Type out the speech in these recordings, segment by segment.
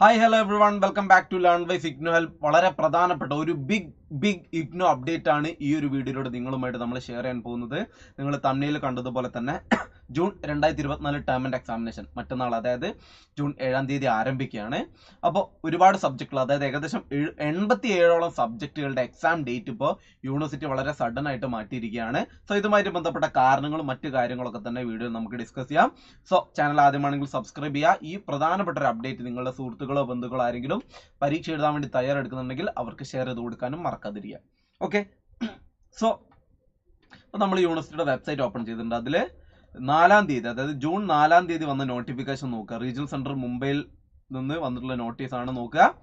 Hi hello everyone welcome back to learn wise IGNOU help വളരെ പ്രധാനപ്പെട്ട ഒരു big big IGNOU update ആണ് ഈ ഒരു വീഡിയോയിലൂടെ നിങ്ങളുമായിട്ട് നമ്മൾ ഷെയർ ചെയ്യാൻ പോകുന്നത്. നിങ്ങൾ തമ്മിൽ കണ്ടതുപോലെ തന്നെ ജൂൺ രണ്ടായിരത്തി ഇരുപത്തിനാല് ടേം ആൻഡ് എക്സാമിനേഷൻ മറ്റന്നാൾ അതായത് ജൂൺ ഏഴാം തീയതി ആരംഭിക്കുകയാണ്. അപ്പോൾ ഒരുപാട് സബ്ജക്റ്റുകൾ അതായത് ഏകദേശം എൺപത്തി ഏഴോളം സബ്ജക്റ്റുകളുടെ എക്സാം ഡേറ്റ് ഇപ്പോൾ യൂണിവേഴ്സിറ്റി വളരെ സഡൻ ആയിട്ട് മാറ്റിയിരിക്കുകയാണ്. സോ ഇതുമായിട്ട് ബന്ധപ്പെട്ട കാരണങ്ങളും മറ്റു കാര്യങ്ങളൊക്കെ തന്നെ വീഡിയോ നമുക്ക് ഡിസ്കസ് ചെയ്യാം. സോ ചാനൽ ആദ്യമാണെങ്കിൽ സബ്സ്ക്രൈബ് ചെയ്യുക. ഈ പ്രധാനപ്പെട്ട ഒരു അപ്ഡേറ്റ് നിങ്ങളുടെ സുഹൃത്തുക്കളോ ബന്ധുക്കളോ ആരെങ്കിലും പരീക്ഷ എഴുതാൻ വേണ്ടി തയ്യാറെടുക്കുന്നുണ്ടെങ്കിൽ അവർക്ക് ഷെയർ ചെയ്ത് കൊടുക്കാനും മറക്കാതിരിക്കുക. ഓക്കെ സോ നമ്മൾ യൂണിവേഴ്സിറ്റിയുടെ വെബ്സൈറ്റ് ഓപ്പൺ ചെയ്തിട്ടുണ്ട്. അതിൽ നാലാം തീയതി അതായത് ജൂൺ നാലാം തീയതി വന്ന നോട്ടിഫിക്കേഷൻ നോക്കുക. റീജിയണൽ സെന്റർ മുംബൈയിൽ നിന്ന് വന്നിട്ടുള്ള നോട്ടീസ് ആണ് നോക്കുക.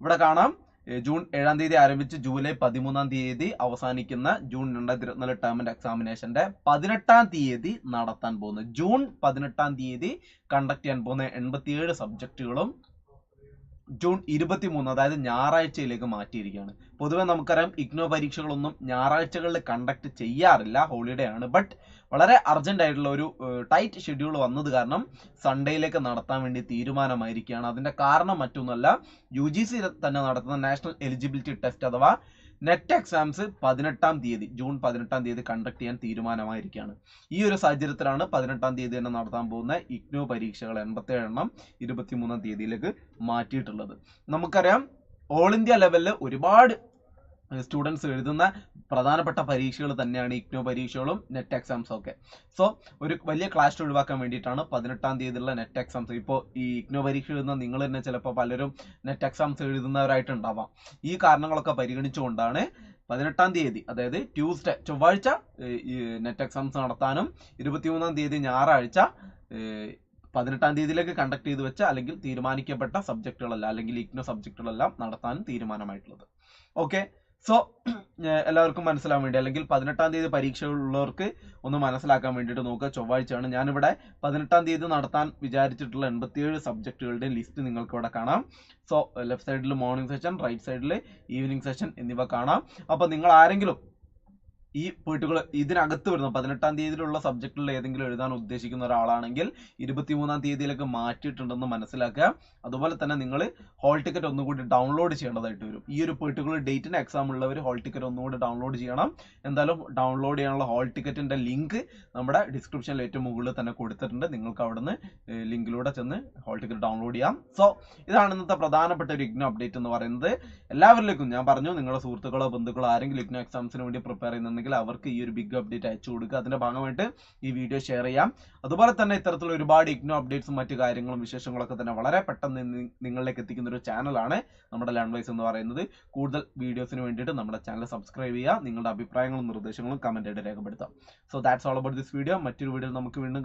ഇവിടെ കാണാം. ജൂൺ ഏഴാം തീയതി ആരംഭിച്ച് ജൂലൈ പതിമൂന്നാം തീയതി അവസാനിക്കുന്ന ജൂൺ രണ്ടായിരത്തി ഇരുപത്തിനാല് ടേം ആൻഡ് എക്സാമിനേഷന്റെ പതിനെട്ടാം തീയതി നടത്താൻ പോകുന്നത്. ജൂൺ പതിനെട്ടാം തീയതി കണ്ടക്ട് ചെയ്യാൻ പോകുന്ന എൺപത്തിയേഴ് സബ്ജക്റ്റുകളും ജൂൺ ഇരുപത്തി മൂന്ന് അതായത് ഞായറാഴ്ചയിലേക്ക് മാറ്റിയിരിക്കുകയാണ്. പൊതുവെ നമുക്കറിയാം ഇഗ്നോ പരീക്ഷകളൊന്നും ഞായറാഴ്ചകളിൽ കണ്ടക്ട് ചെയ്യാറില്ല ഹോളിഡേ ആണ്. ബട്ട് വളരെ അർജന്റ് ആയിട്ടുള്ള ഒരു ടൈറ്റ് ഷെഡ്യൂൾ വന്നത് കാരണം സൺഡേയിലേക്ക് നടത്താൻ വേണ്ടി തീരുമാനമായിരിക്കുകയാണ്. അതിന്റെ കാരണം മറ്റൊന്നുമല്ല യു ജി സി തന്നെ നടത്തുന്ന നാഷണൽ എലിജിബിലിറ്റി ടെസ്റ്റ് അഥവാ നെറ്റ് എക്സാംസ് പതിനെട്ടാം തീയതി ജൂൺ പതിനെട്ടാം തീയതി കണ്ടക്ട് ചെയ്യാൻ തീരുമാനമായിരിക്കുകയാണ്. ഈ ഒരു സാഹചര്യത്തിലാണ് പതിനെട്ടാം തീയതി തന്നെ നടത്താൻ പോകുന്ന ഇഗ്നോ പരീക്ഷകൾ എൺപത്തേഴ് എണ്ണം ഇരുപത്തിമൂന്നാം തീയതിയിലേക്ക് മാറ്റിയിട്ടുള്ളത്. നമുക്കറിയാം ഓൾ ഇന്ത്യ ലെവലിൽ ഒരുപാട് സ്റ്റുഡൻസ് എഴുതുന്ന പ്രധാനപ്പെട്ട പരീക്ഷകൾ തന്നെയാണ് ഇഗ്നോ പരീക്ഷകളും നെറ്റ് എക്സാംസും ഒക്കെ. സോ ഒരു വലിയ ക്ലാഷ് ഒഴിവാക്കാൻ വേണ്ടിയിട്ടാണ് പതിനെട്ടാം തീയതിയിലുള്ള നെറ്റ് എക്സാംസ് ഇപ്പോൾ ഈ ഇഗ്നോ പരീക്ഷ എഴുതുന്ന നിങ്ങൾ തന്നെ ചിലപ്പോൾ പലരും നെറ്റ് എക്സാംസ് എഴുതുന്നവരായിട്ടുണ്ടാവാം. ഈ കാരണങ്ങളൊക്കെ പരിഗണിച്ചുകൊണ്ടാണ് പതിനെട്ടാം തീയതി അതായത് ട്യൂസ്ഡേ ചൊവ്വാഴ്ച നെറ്റ് എക്സാംസ് നടത്താനും ഇരുപത്തിമൂന്നാം തീയതി ഞായറാഴ്ച പതിനെട്ടാം തീയതിയിലേക്ക് കണ്ടക്ട് ചെയ്ത് വെച്ച അല്ലെങ്കിൽ തീരുമാനിക്കപ്പെട്ട സബ്ജക്റ്റുകളല്ല അല്ലെങ്കിൽ ഇഗ്നോ സബ്ജക്റ്റുകളെല്ലാം നടത്താനും തീരുമാനമായിട്ടുള്ളത്. ഓക്കെ സോ എല്ലാവർക്കും മനസ്സിലാവാൻ വേണ്ടി അല്ലെങ്കിൽ പതിനെട്ടാം തീയതി പരീക്ഷ ഉള്ളവർക്ക് ഒന്ന് മനസ്സിലാക്കാൻ വേണ്ടിയിട്ട് നോക്കുക. ചൊവ്വാഴ്ചയാണ് ഞാനിവിടെ പതിനെട്ടാം തീയതി നടത്താൻ വിചാരിച്ചിട്ടുള്ള എൺപത്തിയേഴ് സബ്ജക്റ്റുകളുടെ ലിസ്റ്റ് നിങ്ങൾക്ക് ഇവിടെ കാണാം സോ ലെഫ്റ്റ് സൈഡിൽ മോർണിംഗ് സെഷൻ റൈറ്റ് സൈഡിൽ ഈവനിങ് സെഷൻ എന്നിവ കാണാം. അപ്പോൾ നിങ്ങൾ ആരെങ്കിലും ഈ വീട്ടുകൾ ഇതിനകത്ത് വരുന്ന. പതിനെട്ടാം തീയതിയിലുള്ള സബ്ജക്റ്റിൽ ഏതെങ്കിലും എഴുതാൻ ഉദ്ദേശിക്കുന്ന ഒരാളാണെങ്കിൽ ഇരുപത്തിമൂന്നാം തീയതിയിലേക്ക് മാറ്റിയിട്ടുണ്ടെന്ന് മനസ്സിലാക്കുക. അതുപോലെ തന്നെ നിങ്ങൾ ഹോൾ ടിക്കറ്റ് ഒന്നുകൂടി ഡൗൺലോഡ് ചെയ്യേണ്ടതായിട്ട് വരും. ഈ ഒരു പെർട്ടിക്കുലർ ഡേറ്റിന് എക്സാം ഉള്ളവർ ഹോൾ ടിക്കറ്റ് ഒന്നുകൂടി ഡൗൺലോഡ് ചെയ്യണം. എന്തായാലും ഡൗൺലോഡ് ചെയ്യാനുള്ള ഹോൾ ടിക്കറ്റിന്റെ ലിങ്ക് നമ്മുടെ ഡിസ്ക്രിപ്ഷനിൽ ഏറ്റവും മുകളിൽ തന്നെ കൊടുത്തിട്ടുണ്ട്. നിങ്ങൾക്ക് അവിടുന്ന് ലിങ്കിലൂടെ ചെന്ന് ഹോൾ ടിക്കറ്റ് ഡൗൺലോഡ് ചെയ്യാം. സോ ഇതാണ് ഇന്നത്തെ പ്രധാനപ്പെട്ട ഒരു ഇഗ്നോ അപ്ഡേറ്റ് എന്ന് പറയുന്നത്. എല്ലാവരിലേക്കും ഞാൻ പറഞ്ഞു നിങ്ങളുടെ സുഹൃത്തുക്കളോ ബന്ധുക്കളോ ആരെങ്കിലും ഇഗ്നോ എക്സാംസിന് വേണ്ടി പ്രിപ്പയർ ചെയ്യുന്നുണ്ടെങ്കിൽ അവർക്ക് ഈ ഒരു ബിഗ് അപ്ഡേറ്റ് അയച്ചു കൊടുക്കുക. അതിന്റെ ഭാഗമായിട്ട് ഈ വീഡിയോ ഷെയർ ചെയ്യാം. അതുപോലെ തന്നെ ഇത്തരത്തിലുള്ള ഒരുപാട് ഇഗ്നോ അപ്ഡേറ്റ്സും മറ്റു കാര്യങ്ങളും വിശേഷങ്ങളൊക്കെ തന്നെ വളരെ പെട്ടെന്ന് നിങ്ങളിലേക്ക് എത്തിക്കുന്ന ഒരു ചാനലാണ് നമ്മുടെ ലാൻഡ് വൈസ് എന്ന് പറയുന്നത്. കൂടുതൽ വീഡിയോസിന് വേണ്ടിയിട്ട് നമ്മുടെ ചാനൽ സബ്സ്ക്രൈബ് ചെയ്യുക നിങ്ങളുടെ അഭിപ്രായങ്ങളും നിർദ്ദേശങ്ങളും കമന്റ് ആയിട്ട് രേഖപ്പെടുത്താം. So that's all about this video മറ്റൊരു വീഡിയോ നമുക്ക് വീണ്ടും